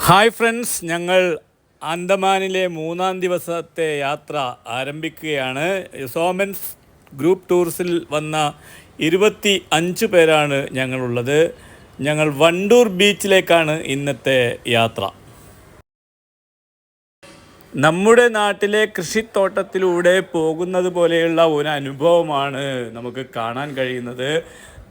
Hi friends ഞങ്ങൾ അന്തമാനിലെ മൂന്നാം ദിവസത്തെ യാത്ര ആരംഭിക്കുകയാണ്. സോമൻസ് ഗ്രൂപ്പ് ടൂർസിൽ വന്ന ഇരുപത്തി അഞ്ച് പേരാണ് ഞങ്ങളുള്ളത്. ഞങ്ങൾ വണ്ടൂർ ബീച്ചിലേക്കാണ് ഇന്നത്തെ യാത്ര. നമ്മുടെ നാട്ടിലെ കൃഷിത്തോട്ടത്തിലൂടെ പോകുന്നത് പോലെയുള്ള ഒരു അനുഭവമാണ് നമുക്ക് കാണാൻ കഴിയുന്നത്.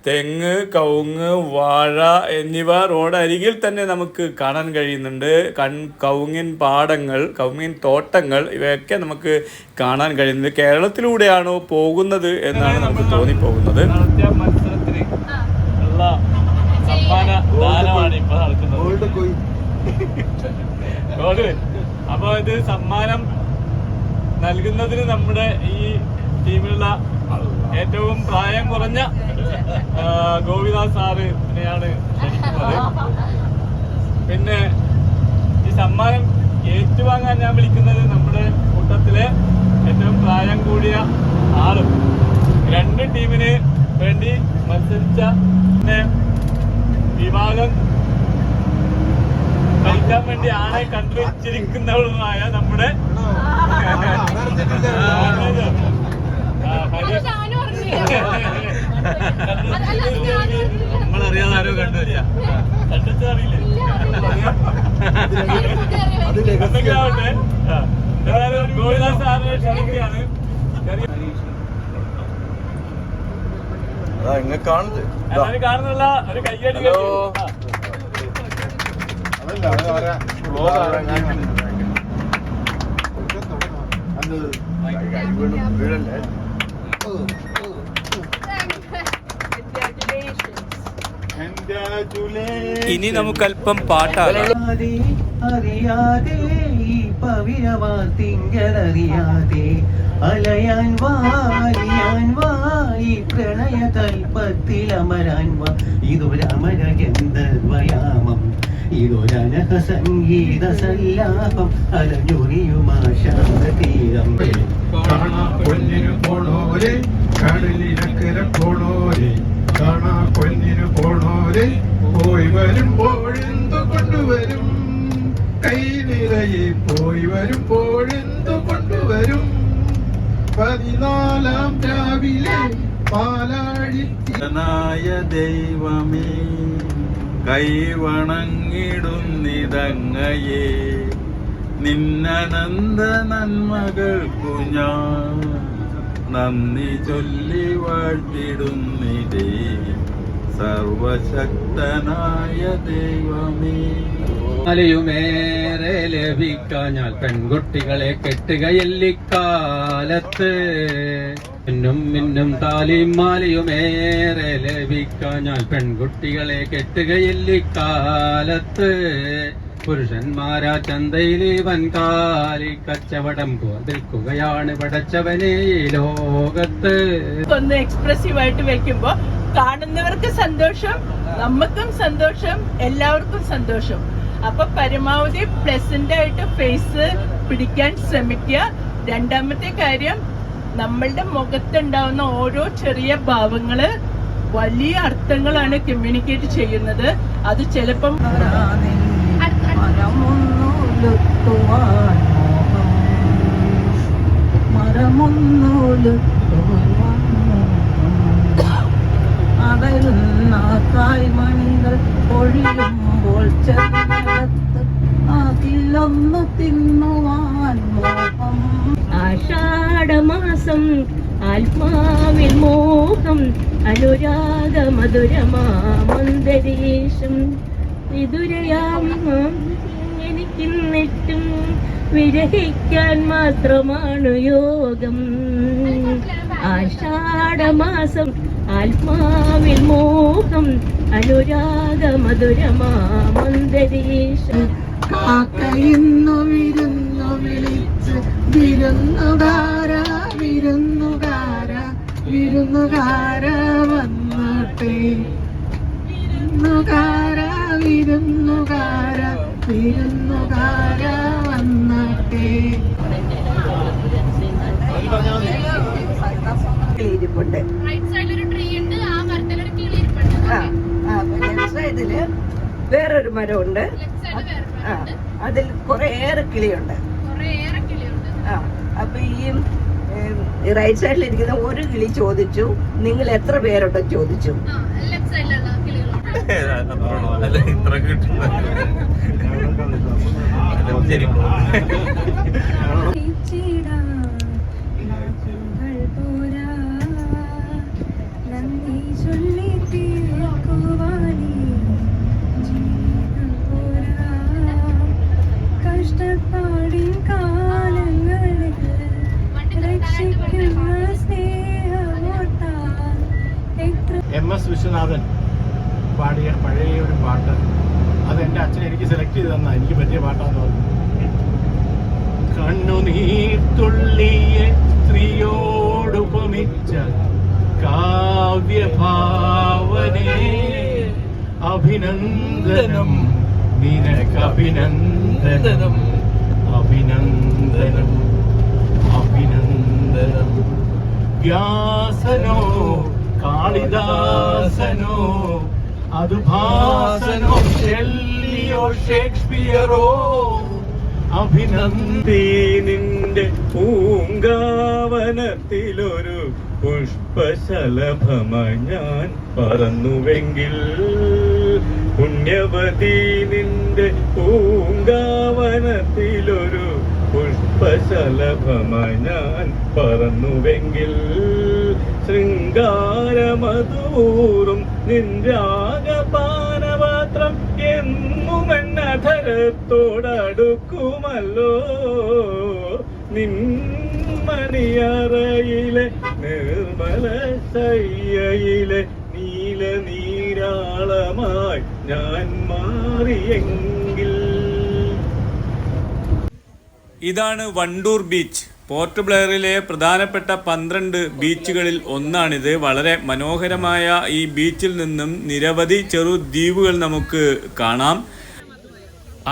തെങ്ങ് കവുങ്ങ് വാഴ എന്നിവ റോഡരികിൽ തന്നെ നമുക്ക് കാണാൻ കഴിയുന്നുണ്ട്. കൺ കവുങ്ങിൻ പാടങ്ങൾ കവുങ്ങിൻ തോട്ടങ്ങൾ ഇവയൊക്കെ നമുക്ക് കാണാൻ കഴിയുന്നത് കേരളത്തിലൂടെയാണോ പോകുന്നത് എന്നാണ് നമുക്ക് തോന്നിപ്പോകുന്നത്. അപ്പോൾ ഇത് സമ്മാനം നൽകുന്നതിന് നമ്മുടെ ഈ ടീമിലുള്ള ഏറ്റവും പ്രായം കുറഞ്ഞ ഗോവിദാസ് ഗോപിദാസ് സാറിനെയാണ് ക്ഷണിക്കുന്നത്. പിന്നെ ഈ സമ്മാനം ഏറ്റുവാങ്ങാൻ ഞാൻ വിളിക്കുന്നത് നമ്മുടെ കൂട്ടത്തിലെ ഏറ്റവും പ്രായം കൂടിയ ആളും രണ്ട് ടീമിന് വേണ്ടി മത്സരിച്ച പിന്നെ വിഭാഗം കളിക്കാൻ വേണ്ടി ആളെ കണ്ടുവച്ചിരിക്കുന്നവളുമായ നമ്മുടെ നമ്മളറിയാതെ ആരോ കണ്ടുവരിക. കണ്ടിട്ട് അറിയില്ലേ എന്തെങ്കിലും ആവട്ടെ. ഏതായാലും ഗോവിന്ദാസ് സാറിനെ ക്ഷണിക്കുകയാണ്. അതാ കാണുന്നത്. കാണുന്നുള്ള ഒരു കയ്യടി ഹലോ. ആ. ഇനി നമുക്കല്പം പാട്ടാകാം. അറിയാതെ ഈ തിങ്കളറിയാതെ അലയാൻ വാ അലിയാൻ വാ ഈ പ്രണയ കൽപ്പത്തിലമരാൻ വാ. ഇതൊരമര ഗന്ധർവയാമം ഇതൊരനഹ സംഗീത സല്ലാപം അലഞ്ഞൊറിയുമാ ശാന്തതീരം. പതിനാലാം രാവിലെ പാലാഴിനായ ദൈവമേ കൈവണങ്ങിടുന്നിതങ്ങയെ നിന്നനന്ത നന്മകൾക്കു ഞാൻ നന്ദി ചൊല്ലി വാഴ്ത്തിടുന്നിതേ സർവശക്തനായ ദൈവമേ. മലയുമേറെ ലഭിക്കാഞ്ഞാൽ പെൺകുട്ടികളെ കെട്ടുകയല്ലിക്കാലത്ത്. മിന്നും മിന്നും താലിയും മാലയുമേറെ ലഭിക്കാഞ്ഞാൽ പെൺകുട്ടികളെ കെട്ടുകയല്ലിക്കാലത്ത്. പുരുഷന്മാരാ ചന്തയിൽ വൻകാലി കച്ചവടം പോതിൽക്കുകയാണ് പടച്ചവനെ ലോകത്ത്. ഒന്ന് എക്സ്പ്രസീവ് ആയിട്ട് വെക്കുമ്പോ കാണുന്നവർക്ക് സന്തോഷം നമുക്കും സന്തോഷം എല്ലാവർക്കും സന്തോഷം. അപ്പൊ പരമാവധി പ്ലസന്റ് ആയിട്ട് ഫേസ് പിടിക്കാൻ ശ്രമിക്കുക. രണ്ടാമത്തെ കാര്യം നമ്മളുടെ മുഖത്തുണ്ടാവുന്ന ഓരോ ചെറിയ ഭാവങ്ങൾ വലിയ അർത്ഥങ്ങളാണ് കമ്മ്യൂണിക്കേറ്റ് ചെയ്യുന്നത്. അത് ചിലപ്പം അകലുന്ന കായ്മണികൾ പൊഴിയുമ്പോൾ ചെറുത്ത് ആഷാഢമാസം ആത്മാവിൽ മോഹം അനുരാഗ മധുരമാമന്തരീക്ഷം വിതുരയാം എനിക്കിന്നിട്ടും വിരഹിക്കാൻ മാത്രമാണ് യോഗം. ആഷാഢമാസം ആത്മാവിൽ മോഹം അനുരാഗ മധുരമാമന്തരീക്ഷം കാക്കയിന്നു വിരുന്നു വിളിച്ച് വിരുന്നുകാര വിരുന്നുകാര വന്നോട്ടെ വിരുന്നുകാര വിരുന്നുകാര വിരുന്നുകാര വന്നോട്ടെ ഇരിപ്പുണ്ട്. സൈഡിൽ വേറൊരു മരമുണ്ട്. ഉണ്ട് അതിൽ കുറേയേറെ കിളിയുണ്ട്. ആ അപ്പൊ ഈ ഈ റൈറ്റ് സൈഡിൽ ഇരിക്കുന്ന ഒരു കിളി ചോദിച്ചു നിങ്ങൾ എത്ര പേരുണ്ടോ ചോദിച്ചു. അല്ല ഇത്ര എം എസ് വിശ്വനാഥൻ പാടിയ പഴയ ഒരു പാട്ട്. അത് എന്റെ അച്ഛൻ എനിക്ക് സെലക്ട് ചെയ്ത് തന്ന. എനിക്ക് പറ്റിയ പാട്ടാന്ന് പറഞ്ഞു. കണ്ണുനീർത്തുള്ളിയെ സ്ത്രീയോടുപമിച്ച കാവ്യഭാവനെ അഭിനന്ദനം നിനക്കഭിനന്ദനം അഭിനന്ദനം അഭിനന്ദനം. വ്യാസനോ കാളിദാസനോ അത് ഭാസനോ ഷെല്ലിയോ ഷേക്സ്പിയറോ അഭിനന്ദി നിന്റെ പൂങ്കാവനത്തിലൊരു പുഷ്പശലഭമ ഞാൻ പറന്നുവെങ്കിൽ പുണ്യവതി നിന്റെ പൂങ്കാവനത്തിലൊരു പുഷ്പശലഭമ ഞാൻ പറന്നുവെങ്കിൽ ശൃംഗാരമധൂറും നിൻരാഗപാനപാത്രം എന്നും എന്നധരത്തോടടുക്കുമല്ലോ നിന്മണിയറയിലെ നിർമ്മല ശയ്യയിലെ നീല നീരാളമായി ഞാൻ മാറിയെങ്കിൽ. ഇതാണ് വണ്ടൂർ ബീച്ച്. പോർട്ട് ബ്ലെയറിലെ പ്രധാനപ്പെട്ട പന്ത്രണ്ട് ബീച്ചുകളിൽ ഒന്നാണിത്. വളരെ മനോഹരമായ ഈ ബീച്ചിൽ നിന്നും നിരവധി ചെറു ദ്വീപുകൾ നമുക്ക് കാണാം.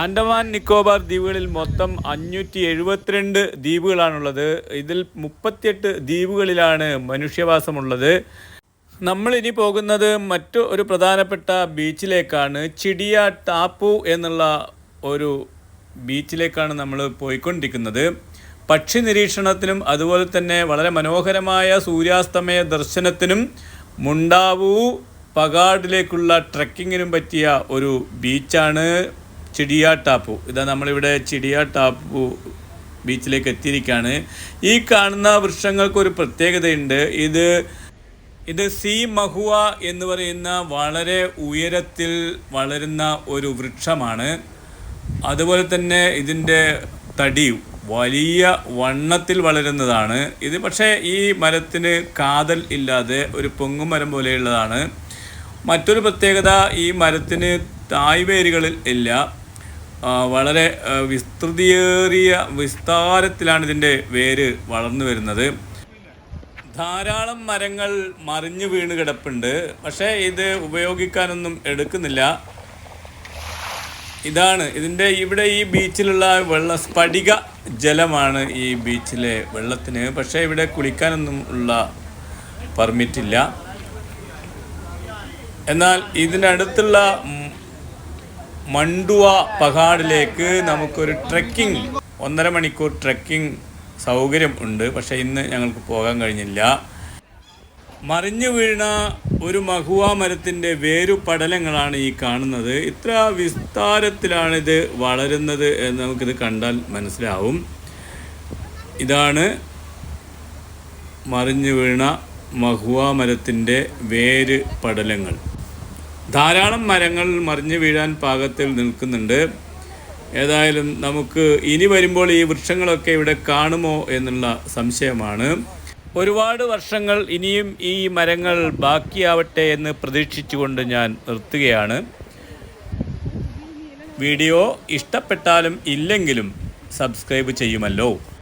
ആൻഡമാൻ നിക്കോബാർ ദ്വീപുകളിൽ മൊത്തം അഞ്ഞൂറ്റി എഴുപത്തിരണ്ട് ദ്വീപുകളാണുള്ളത്. ഇതിൽ മുപ്പത്തിയെട്ട് ദ്വീപുകളിലാണ് മനുഷ്യവാസമുള്ളത്. നമ്മൾ ഇനി പോകുന്നത് മറ്റു ഒരു പ്രധാനപ്പെട്ട ബീച്ചിലേക്കാണ്. ചിടിയ ടാപ്പു എന്നുള്ള ഒരു ബീച്ചിലേക്കാണ് നമ്മൾ പോയിക്കൊണ്ടിരിക്കുന്നത്. പക്ഷി നിരീക്ഷണത്തിനും അതുപോലെ തന്നെ വളരെ മനോഹരമായ സൂര്യാസ്തമയ ദർശനത്തിനും മുണ്ടാവൂ പകാടിലേക്കുള്ള ട്രക്കിങ്ങിനും പറ്റിയ ഒരു ബീച്ചാണ് ചിടിയാ ടാപ്പു ഇതാ നമ്മളിവിടെ ചിടിയാ ടാപ്പു ബീച്ചിലേക്ക് എത്തിയിരിക്കുകയാണ് ഈ കാണുന്ന വൃക്ഷങ്ങൾക്ക് ഒരു പ്രത്യേകതയുണ്ട്. ഇത് ഇത് സി മഹുവ എന്ന് പറയുന്ന വളരെ ഉയരത്തിൽ വളരുന്ന ഒരു വൃക്ഷമാണ്. അതുപോലെ തന്നെ ഇതിന്റെ തടി വലിയ വണ്ണത്തിൽ വളരുന്നതാണ്. ഇത് പക്ഷേ ഈ മരത്തിന് കാതൽ ഇല്ലാതെ ഒരു പൊങ്ങുമരം പോലെയുള്ളതാണ്. മറ്റൊരു പ്രത്യേകത ഈ മരത്തിന് തായ്വേരുകളിൽ ഇല്ല. വളരെ വിസ്തൃതിയേറിയ വിസ്താരത്തിലാണ് ഇതിന്റെ വേര് വളർന്നു വരുന്നത്. ധാരാളം മരങ്ങൾ മറിഞ്ഞു വീണ് കിടപ്പുണ്ട്. പക്ഷേ ഇത് ഉപയോഗിക്കാനൊന്നും എടുക്കുന്നില്ല. ഇതാണ്. ഇതിന്റെ ഇവിടെ ഈ ബീച്ചിലുള്ള വെള്ള സ്ഫടിക ജലമാണ് ഈ ബീച്ചിലെ വെള്ളത്തിന്. പക്ഷേ ഇവിടെ കുളിക്കാനൊന്നും ഉള്ള പെർമിറ്റ് ഇല്ല എന്നാൽ ഇതിനടുത്തുള്ള മണ്ടുവ പഹാടിലേക്ക് നമുക്കൊരു ട്രെക്കിംഗ് ഒന്നര മണിക്കൂർ ട്രെക്കിംഗ് സൗകര്യം ഉണ്ട്. പക്ഷേ ഇന്ന് ഞങ്ങൾക്ക് പോകാൻ കഴിഞ്ഞില്ല. മറിഞ്ഞു വീണ ഒരു മഹുവ മരത്തിന്റെ വേരു പടലങ്ങളാണ് ഈ കാണുന്നത്. ഇത്ര വിസ്താരത്തിലാണിത് വളരുന്നത് എന്ന് നമുക്കിത് കണ്ടാൽ മനസ്സിലാവും. ഇതാണ് മറിഞ്ഞു വീണ മഹുവ മരത്തിന്റെ വേര് പടലങ്ങൾ. ധാരാളം മരങ്ങൾ മറിഞ്ഞു വീഴാൻ പാകത്തിൽ നിൽക്കുന്നുണ്ട്. ഏതായാലും നമുക്ക് ഇനി വരുമ്പോൾ ഈ വൃക്ഷങ്ങളൊക്കെ ഇവിടെ കാണുമോ എന്നുള്ള സംശയമാണ്. ഒരുപാട് വർഷങ്ങൾ ഇനിയും ഈ മരങ്ങൾ ബാക്കിയാവട്ടെ എന്ന് പ്രതീക്ഷിച്ചുകൊണ്ട് ഞാൻ നിർത്തുകയാണ്. വീഡിയോ ഇഷ്ടപ്പെട്ടാലും ഇല്ലെങ്കിലും സബ്സ്ക്രൈബ് ചെയ്യുമല്ലോ.